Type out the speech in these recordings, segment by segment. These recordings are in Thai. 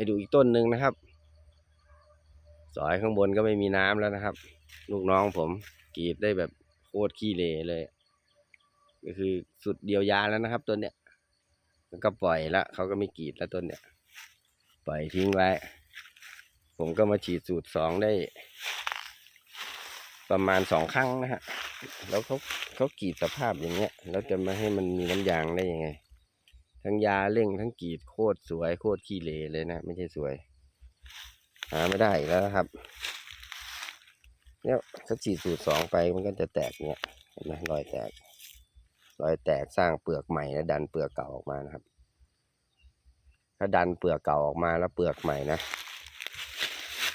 ให้ดูอีกต้นหนึ่งนะครับ สอยข้างบนก็ไม่มีน้ำแล้วนะครับ ลูกน้องผมกรีดได้แบบโคตรขี้เหร่เลย ก็คือสุดเดียวยาแล้วนะครับต้นเนี้ยแล้วก็ปล่อยละเขาก็ไม่กรีดแล้วต้นเนี้ยปล่อยทิ้งไว้ ผมก็มาฉีดสูตรสองได้ ประมาณสองครั้งนะฮะแล้วเขาเขากรีดสภาพอย่างเงี้ยแล้วจะมาให้มันมีน้ำยางได้ยังไง ทั้งยาเร่งทั้งกีดโคตรสวยโคตรขี้เหร่เลยนะ ไม่ใช่สวย หาไม่ได้อีกแล้วครับ เนี่ยถ้าฉีดสูตรสองไปมันก็จะแตกเนี่ยเห็นไหมรอยแตก รอยแตกสร้างเปลือกใหม่แล้วดันเปลือกเก่าออกมานะครับ ถ้าดันเปลือกเก่าออกมาแล้วเปลือกใหม่นะ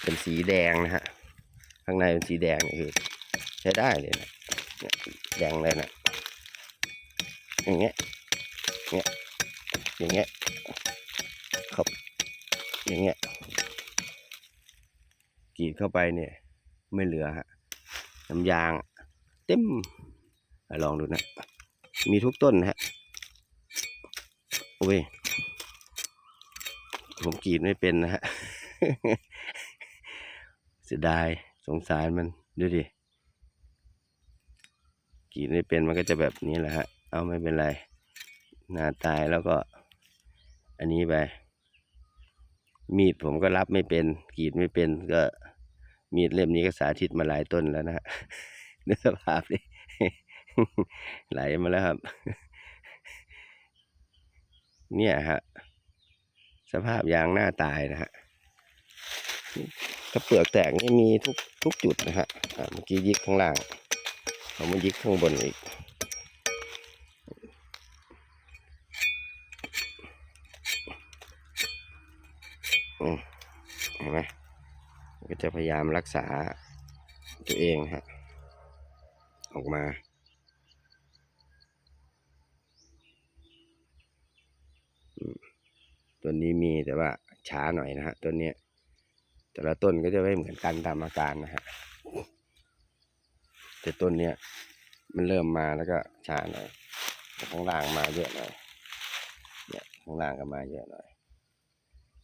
เป็นสีแดงนะฮะข้างในเป็นสีแดงนี่คือใช้ได้เลยนะแดงเลยนะอย่างเงี้ยเนี่ย อย่างเงี้ยครับอย่างเงี้ยกรีดเข้าไปเนี่ย ไม่เหลือฮะน้ำยางเต็มอลองดูนะ มีทุกต้นฮะโอ้ยผมกรีดไม่เป็นนะฮะเสียดายสงสารมันดูดิกรีดไม่เป็นมันก็จะแบบนี้แหละฮะ เอาไม่เป็นไร หน้าตายแล้วก็ อันนี้ไป มีดผมก็รับไม่เป็นกรีดไม่เป็นก็มีดเล่มนี้ก็สาธิตมาหลายต้นแล้วนะนึกสภาพดิไหลมาแล้วครับ เนี่ยฮะสภาพยางหน้าตายนะฮะถ้าเปลือกแตกนี่มีทุกทุกจุดนะฮะเมื่อกี้ยิกข้างล่างเอามายิกข้างบนอีก เห็นไหมก็จะพยายามรักษาตัวเองฮะออกมาตัวนี้มีแต่ว่าช้าหน่อยนะฮะต้นเนี้ยแต่ละต้นก็จะไม่เหมือนกันตามอาการนะฮะแต่ต้นเนี้ยมันเริ่มมาแล้วก็ช้าหน่อยข้างล่างมาเยอะหน่อยเนี่ยข้างล่างก็มาเยอะหน่อย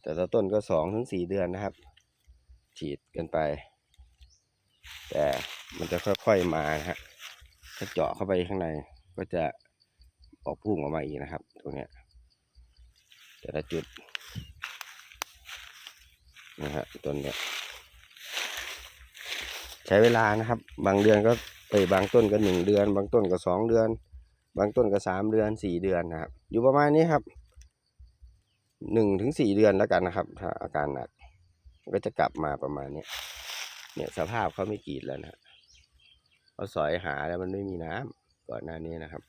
แต่ละต้นก็สองถึงสี่เดือนนะครับ ฉีดกันไป แต่มันจะค่อยๆมานะฮะถ้าเจาะเข้าไปข้างในก็จะออกพุ่งออกมาอีกนะครับ ตรงเนี้ยแต่ละจุดนะฮะต้นเนี้ยใช้เวลานะครับ บางเดือนก็เอ้บางต้นก็หนึ่งเดือน บางต้นก็สองเดือน บางต้นก็สามเดือนสี่เดือนนะครับ อยู่ประมาณนี้ครับ หนึ่งถึงสี่เดือนแล้วกันนะครับ ถ้าอาการหนักก็จะกลับมาประมาณเนี้ยเนี่ยสภาพเขาไม่กรีดแล้วนะฮะเขาสอยหาแล้วมันไม่มีน้ำก่อนหน้านี้นะครับ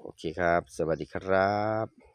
โอเคครับ สวัสดีครับ